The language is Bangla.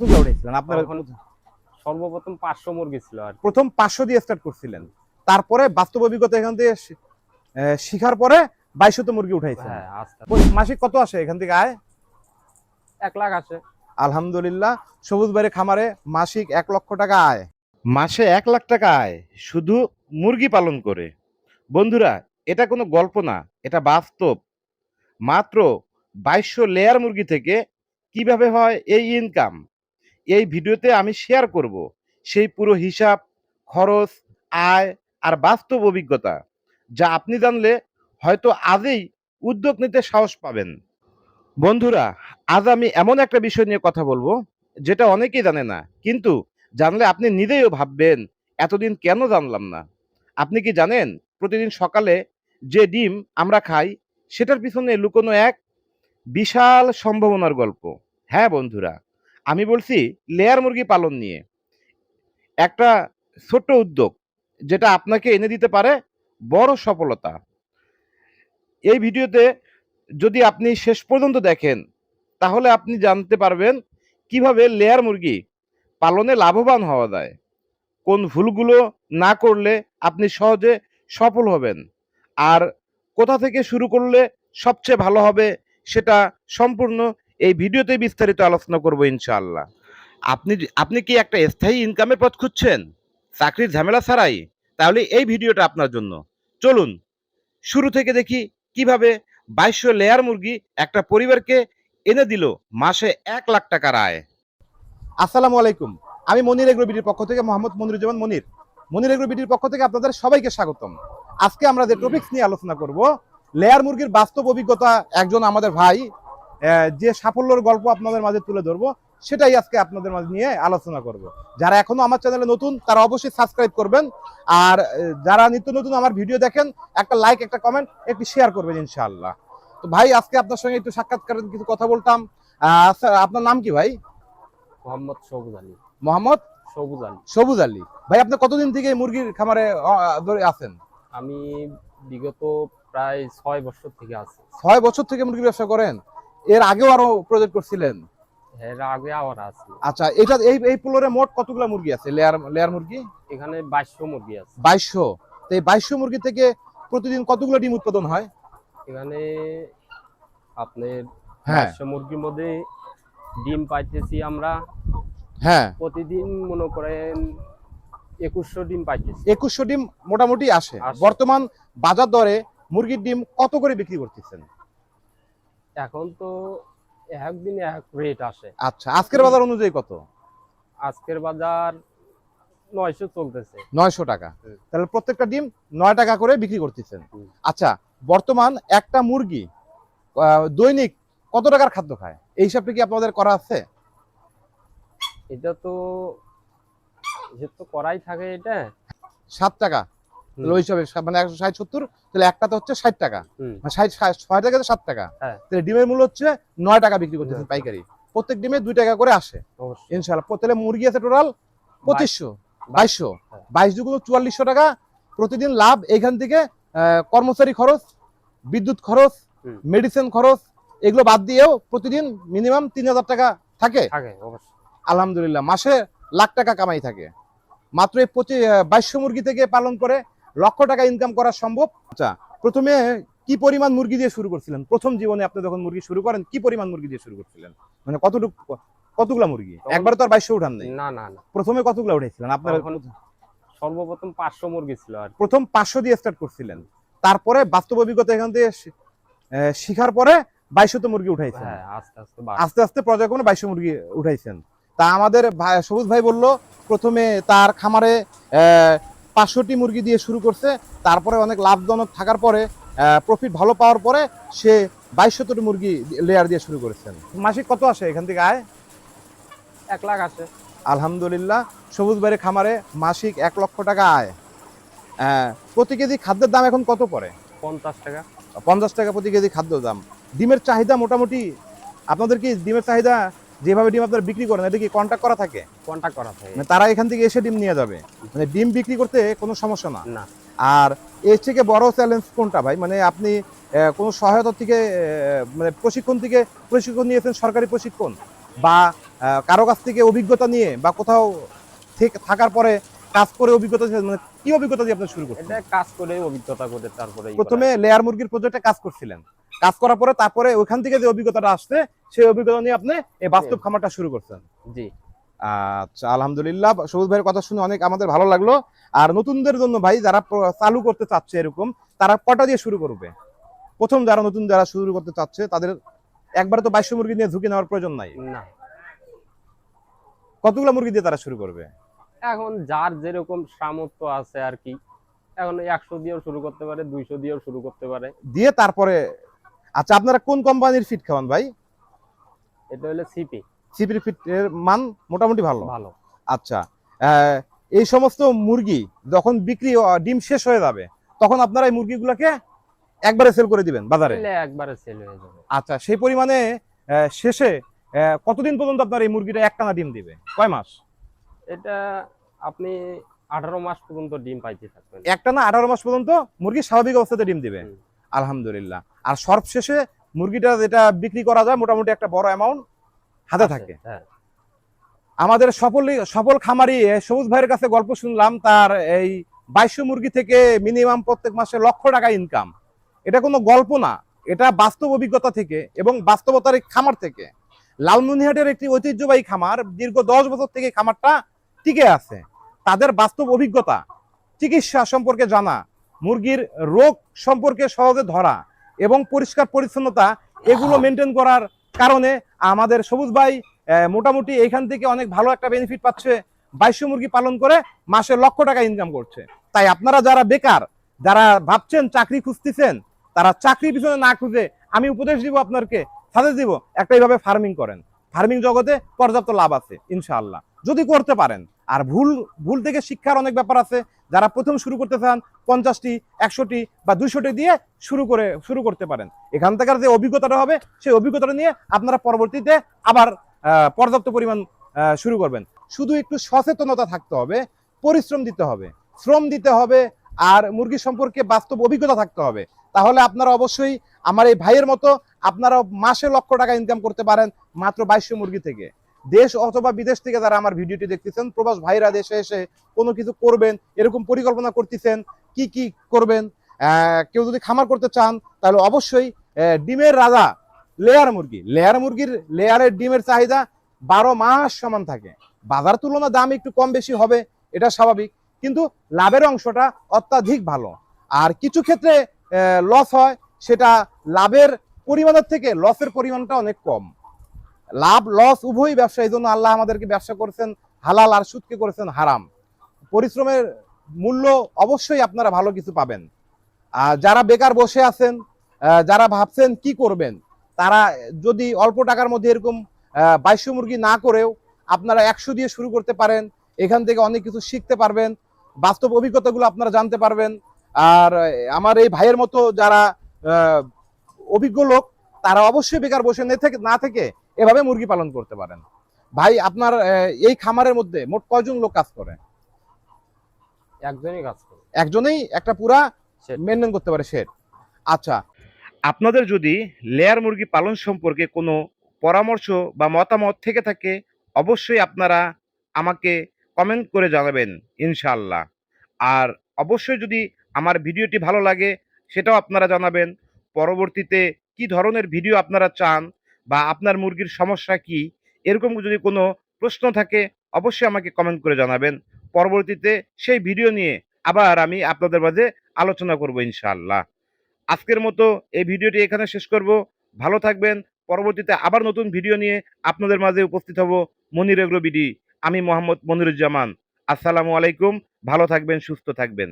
কতগুলো উঠেছিলেন আপনার সর্বপ্রথম পাঁচশো মুরগি ছিল আর প্রথম পাঁচশো দিয়ে স্টার্ট করছিলেন। তারপরে বাস্তব অভিজ্ঞতা এখান থেকে শিখার পরে বাইশশত মুরগি উঠাইছেন। হ্যাঁ মাসিক কত আসে এখান থেকে আয়? এক লাখ আসে। আলহামদুলিল্লাহ সবুজ বাড়ি খামারে মাসিক এক লক্ষ টাকা আয়। মাসে এক লাখ টাকা আয় শুধু মুরগি পালন করে। বন্ধুরা এটা কোনো গল্প না এটা বাস্তব। মাত্র বাইশশো লেয়ার মুরগি থেকে কীভাবে হয় এই ইনকাম এই ভিডিওতে আমি শেয়ার করব সেই পুরো হিসাব, খরচ, আয় আর বাস্তব অভিজ্ঞতা, যা আপনি জানলে হয়তো আজই উদ্যোগ নিতে সাহস পাবেন। বন্ধুরা, আজ আমি এমন একটা বিষয় নিয়ে কথা বলব, যেটা অনেকেই জানে না, কিন্তু জানলে আপনি নিজেও ভাববেন, এতদিন কেন জানলাম না? আপনি কি জানেন, প্রতিদিন সকালে যে ডিম আমরা খাই, সেটার পিছনে লুকোনো এক বিশাল সম্ভাবনার গল্প। হ্যাঁ বন্ধুরা আমি বলছি, লেয়ার মুরগি পালন নিয়ে। একটা ছোট্ট উদ্যোগ, যেটা আপনাকে এনে দিতে পারে বড় সফলতা। এই ভিডিওতে যদি আপনি শেষ পর্যন্ত দেখেন, তাহলে আপনি জানতে পারবেন কীভাবে লেয়ার মুরগি পালনে লাভবান হওয়া যায়। কোন ভুলগুলো না করলে আপনি সহজে সফল হবেন। আর কোথা থেকে শুরু করলে সবচেয়ে ভালো হবে, সেটা সম্পূর্ণ এই ভিডিওতে বিস্তারিত আলোচনা করব ইনশাআল্লাহ। আপনি আপনি কি একটা স্থায়ী ইনকামের পথ খুঁজছেন? চাকরির ঝামেলা ছাড়াই? তাহলে এই ভিডিওটা আপনার জন্য। চলুন, শুরু থেকে দেখি কীভাবে বাইশশো লেয়ার মুরগি একটা পরিবারকে এনে দিল মাসে এক লাখ টাকার আয়। আসসালামু আলাইকুম। আমি মনির এগ্রো বিডির পক্ষ থেকে মোহাম্মদ মনিরুজ্জামান মনির। মনির এগ্রো বিডির পক্ষ থেকে আপনাদের সবাইকে স্বাগতম। আজকে আমরা যে টপিকস নিয়ে আলোচনা করব লেয়ার মুরগির বাস্তব অভিজ্ঞতা একজন আমাদের ভাই যে সাফল্যের গল্প আপনাদের মাঝে তুলে ধরবো সেটাই আজকে আপনাদের মাঝে নিয়ে আলোচনা করব। যারা এখনও আমার চ্যানেলে নতুন তারা অবশ্যই সাবস্ক্রাইব করবেন। আর যারা নিত্য নতুন আমার ভিডিও দেখেন একটা লাইক একটা কমেন্ট একটু শেয়ার করবেন ইনশাআল্লাহ। তো ভাই আজকে আপনার সঙ্গে একটু সাক্ষাৎকারের কিছু কথা বলতাম। আচ্ছা, আপনার নাম কি ভাই? মোহাম্মদ সবুজ আলী। মোহাম্মদ? সবুজ আলী। সবুজ আলী। ভাই আপনি কতদিন থেকে মুরগির খামারে ধরে আছেন? আমি বিগত প্রায় ছয় বছর থেকে আছি। ছয় বছর থেকে মুরগির ব্যবসা করেন? এর আগেও আরও প্রজেক্ট করছিলেন? এর আগে আবার আছি। আচ্ছা এটা এই এই ফ্লোরে মোট কতগুলা মুরগি আছে? লেয়ার লেয়ার মুরগি? এখানে বাইশশো মুরগি আছে। বাইশশো। তো এই বাইশশো মুরগি থেকে প্রতিদিন কতগুলো ডিম উৎপাদন হয়? এখানে আপনার হ্যাঁ। বাইশশো মুরগির মধ্যে ডিম পাইতেছি আমরা হ্যাঁ। প্রতিদিন মনে করেন একুশশো ডিম পাইতেছি। একুশশো ডিম মোটামুটি আসে। বর্তমান বাজার দরে মুরগির ডিম কত করে বিক্রি করতেছেন? এখন তো একদিনে এক রেট আসে। আচ্ছা আজকের বাজার অনুযায়ী কত? আজকের বাজার নয়শো চলতেছে। নয়শো টাকা। তাহলে প্রত্যেকটা ডিম নয় টাকা করে বিক্রি করতেছেন। আচ্ছা বর্তমান একটা মুরগি দৈনিক কত টাকার খাদ্য খায়? এই হিসাবটা কি আপনাদের করা আছে? এটা তো এটা তো করাই থাকে এটা। সাত টাকা। তাহলে ওই হিসাবে মানে একশো ষাট সত্তর তাহলে একটাতে হচ্ছে ষাট টাকা। মানে ষাট ছয় সাত টাকা। হ্যাঁ। তাহলে ডিমের মূল্য হচ্ছে নয় টাকা বিক্রি করতেছেন। পাইকারি। প্রত্যেক ডিমে দুই টাকা করে আসে। ইনশাল্লাহ তাহলে মুরগি আছে টোটাল পঁচিশশো বাইশশো। হ্যাঁ। বাইশ দুগুলো চুয়াল্লিশশো টাকা। প্রতিদিন লাভ এইখান থেকে কর্মচারী খরচ বিদ্যুৎ খরচ মেডিসিন খরচ এগুলো বাদ দিয়েও প্রতিদিন মিনিমাম তিন হাজার টাকা থাকে। থাকে আলহামদুলিল্লাহ। মাসে লাখ টাকা কামাই থাকে। মাত্র এই পঁচিশ বাইশশো মুরগি থেকে পালন করে লক্ষ টাকা ইনকাম করা সম্ভব? আচ্ছা প্রথমে কি পরিমাণ মুরগি দিয়ে শুরু করছিলেন? প্রথম জীবনে আপনি যখন মুরগি শুরু করেন কি পরিমাণ মুরগি দিয়ে শুরু করছিলেন? মানে কতটুকু কতগুলা মুরগি? একবার তো আর বাইশশো উঠান নেই। না না না। প্রথমে কতগুলা উঠেছিলেন আপনার সর্বপ্রথম পাঁচশো মুরগি ছিল আর প্রথম পাঁচশো দিয়ে স্টার্ট করছিলেন। তারপরে বাস্তব অভিজ্ঞতা এখান থেকে শিখার পরে বাইশশত মুরগি উঠাইছেন। হ্যাঁ আস্তে আস্তে আস্তে আস্তে পর্যায়ক্রমে বাইশশো মুরগি উঠাইছেন। তা আমাদের ভাই- সবুজ ভাই বলল প্রথমে তার খামারে পাঁচশোটি মুরগি দিয়ে শুরু করছে। তারপরে অনেক লাভজনক থাকার পরে প্রফিট ভালো পাওয়ার পরে সে বাইশশোটি মুরগি লেয়ার দিয়ে শুরু করেছেন। মাসিক কত আসে এখান থেকে আয়? এক লাখ আসে। আলহামদুলিল্লাহ সবুজ বাড়ি খামারে মাসিক এক লক্ষ টাকা আয়। আহ, প্রতি কেজি খাদ্যের দাম এখন কত পড়ে? পঞ্চাশ টাকা। পঞ্চাশ টাকা প্রতি কেজি খাদ্য দাম। ডিমের চাহিদা মোটামুটি আপনাদের কি ডিমের চাহিদা যেভাবে ডিম আপনারা বিক্রি করেন এটা কি কন্ট্যাক্ট করা থাকে? কন্ট্যাক্ট করা থাকে। মানে তারা এখান থেকে এসে ডিম নিয়ে যাবে। মানে ডিম বিক্রি করতে কোনো সমস্যা না। না। আর এর থেকে বড় চ্যালেঞ্জ কোনটা ভাই? মানে আপনি কোনো সহায়তা থেকে মানে প্রশিক্ষণ থেকে প্রশিক্ষণ নিয়েছেন সরকারি প্রশিক্ষণ? বা কারও কাছ থেকে অভিজ্ঞতা নিয়ে বা কোথাও থেকে থাকার পরে কাজ করে অভিজ্ঞতা মানে কি অভিজ্ঞতা দিয়ে আপনি শুরু করছেন? এটা কাজ করে অভিজ্ঞতা করে তারপরে প্রথমে লেয়ার মুরগির প্রজেক্টে কাজ করছিলেন। কাজ করার পরে তারপরে ওইখান থেকে যে অভিজ্ঞতাটা আসছে সেই অভিজ্ঞতা নিয়ে আপনি এই বাস্তব খামারটা শুরু করছেন। জি। আচ্ছা আলহামদুলিল্লাহ সবুজ ভাইয়ের কথা শুনে অনেক আমাদের ভালো লাগল। আর নতুনদের জন্য ভাই যারা চালু করতে চাচ্ছে এরকম তারা কটা দিয়ে শুরু করবে? প্রথম যারা নতুন যারা শুরু করতে চাচ্ছে তাদের একবার তো বাইশশো মুরগি নিয়ে ঝুঁকি নেওয়ার প্রয়োজন নাই। না। কতগুলো মুরগি দিয়ে তারা শুরু করবে? এখন যার যেরকম সামর্থ্য আছে আর কি এখন একশো দিয়েও শুরু করতে পারে দুইশো দিয়েও শুরু করতে পারে। দিয়ে তারপরে আচ্ছা আপনারা কোন কোম্পানির ফিট খাওয়ান ভাই? এটা হলো সিপি সিপির ফিট এর মান মোটামুটি ভালো? ভালো। আচ্ছা এই সমস্ত মুরগি যখন বিক্রি ডিম শেষ হয়ে যাবে তখন আপনারা এই মুরগিগুলোকে একবারে সেল করে দিবেন বাজারে? একবারে সেল হয়ে যাবে। আচ্ছা সেই পরিমাণে শেষে কতদিন পর্যন্ত আপনার এই মুরগিটা একটানা ডিম দিবে? কয় মাস? এটা আপনি আঠারো মাস পর্যন্ত ডিম পাইতে থাকবেন। একটানা আঠারো মাস পর্যন্ত মুরগি স্বাভাবিক অবস্থাতে ডিম দিবে। আলহামদুলিল্লাহ। আর সর্বশেষে মুরগিটা যেটা বিক্রি করা যায় মোটামুটি একটা বড় অ্যামাউন্ট হাতে থাকে। হ্যাঁ। আমাদের সফল সফল খামারি সবুজ ভাইয়ের কাছে গল্প শুনলাম তার এই বাইশশো মুরগি থেকে মিনিমাম প্রত্যেক মাসে লক্ষ টাকা ইনকাম এটা কোনো গল্প না এটা বাস্তব অভিজ্ঞতা থেকে এবং বাস্তবতার খামার থেকে। লালমনিহাটের একটি ঐতিহ্যবাহী খামার দীর্ঘ দশ বছর থেকে খামারটা টিকে আছে। তাদের বাস্তব অভিজ্ঞতা চিকিৎসা সম্পর্কে জানা মুরগির রোগ সম্পর্কে সহজে ধরা এবং পরিষ্কার পরিচ্ছন্নতা এগুলো মেনটেন করার কারণে আমাদের সবুজ ভাই মোটামুটি এখান থেকে অনেক ভালো একটা বেনিফিট পাচ্ছে। বাইশশো মুরগি পালন করে মাসে লক্ষ টাকা ইনকাম করছে। তাই আপনারা যারা বেকার যারা ভাবছেন চাকরি খুঁজতেছেন তারা চাকরি পিছনে না খুঁজে আমি উপদেশ দিব আপনাকে সাজেস্ট দিব একটা এইভাবে ফার্মিং করেন। ফার্মিং জগতে পর্যাপ্ত লাভ আছে ইনশাআল্লাহ। যদি করতে পারেন আর ভুল ভুল থেকে শিক্ষার অনেক ব্যাপার আছে। যারা প্রথম শুরু করতে চান, পঞ্চাশটি, একশোটি বা দুশোটি দিয়ে শুরু করে, শুরু করতে পারেন। এখান থেকে যে অভিজ্ঞতাটা হবে, সেই অভিজ্ঞতাটা নিয়ে আপনারা পরবর্তীতে আবার পর্যাপ্ত পরিমাণ শুরু করবেন। শুধু একটু সচেতনতা থাকতে হবে, পরিশ্রম দিতে হবে। শ্রম দিতে হবে, আর মুরগি সম্পর্কে বাস্তব অভিজ্ঞতা থাকতে হবে। তাহলে আপনারা অবশ্যই আমার এই ভাইয়ের মতো আপনারা মাসে লক্ষ টাকা ইনকাম করতে পারেন মাত্র বাইশশো মুরগি থেকে। দেশ অথবা বিদেশ থেকে যারা আমার ভিডিওটি দেখতেছেন, প্রবাস ভাইরা দেশে এসে কোনো কিছু করবেন, এরকম পরিকল্পনা করতেছেন, কি কি করবেন কেউ যদি খামার করতে চান, তাহলে অবশ্যই ডিমের রাজা, লেয়ার মুরগি। লেয়ার মুরগির, লেয়ারের ডিমের চাহিদা বারো মাস সমান থাকে। বাজার তুলনা দাম একটু কম বেশি হবে, এটা স্বাভাবিক, কিন্তু লাভের অংশটা অত্যাধিক ভালো। আর কিছু ক্ষেত্রে লস হয়, সেটা লাভের পরিমাণের থেকে লসের পরিমাণটা অনেক কম। লাভ লস উভয়ই ব্যবসা এই জন্য আল্লাহ আমাদেরকে ব্যবসা করেছেন হালাল আর সুদকে করেছেন হারাম। পরিশ্রমের মূল্য অবশ্যই আপনারা ভালো কিছু পাবেন। আর যারা বেকার বসে আছেন যারা ভাবছেন কি করবেন, তারা যদি অল্প টাকার মধ্যে এরকম বাইশশো মুরগি না করেও আপনারা একশো দিয়ে শুরু করতে পারেন। এখান থেকে অনেক কিছু শিখতে পারবেন। বাস্তব অভিজ্ঞতাগুলো আপনারা জানতে পারবেন। আর আমার এই ভাইয়ের মতো যারা অভিজ্ঞ লোক, তারা অবশ্যই বেকার বসে না থেকে এভাবে মুরগি পালন করতে পারেন। ভাই আপনার এই খামারের মধ্যে মোট কয়জন লোক কাজ করে? একজনই কাজ করে। একজনেই একটা পুরা। মেনটেন করতে পারে শেড। আচ্ছা। আপনাদের যদি লেয়ার মুরগি পালন সম্পর্কে কোনো পরামর্শ বা মতামত থেকে থাকে অবশ্যই আপনারা আমাকে কমেন্ট করে জানাবেন ইনশাল্লাহ আর অবশ্যই যদি আমার ভিডিওটি ভালো লাগে সেটাও আপনারা জানাবেন। পরবর্তীতে কি ধরনের ভিডিও আপনারা চান বা আপনার মুরগির সমস্যা কি, এরকম যদি কোনো প্রশ্ন থাকে, অবশ্যই আমাকে কমেন্ট করে জানাবেন। পরবর্তীতে সেই ভিডিও নিয়ে আবার আমি আপনাদের মাঝে আলোচনা করব ইনশাআল্লাহ। আজকের মতো এই ভিডিওটি এখানে শেষ করব। ভালো থাকবেন। পরবর্তীতে আবার নতুন ভিডিও নিয়ে আপনাদের মাঝে উপস্থিত হব মনির এগ্রো বিডি। আমি মোহাম্মদ মনিরুজ্জামান। আসসালামু আলাইকুম। ভালো থাকবেন, সুস্থ থাকবেন।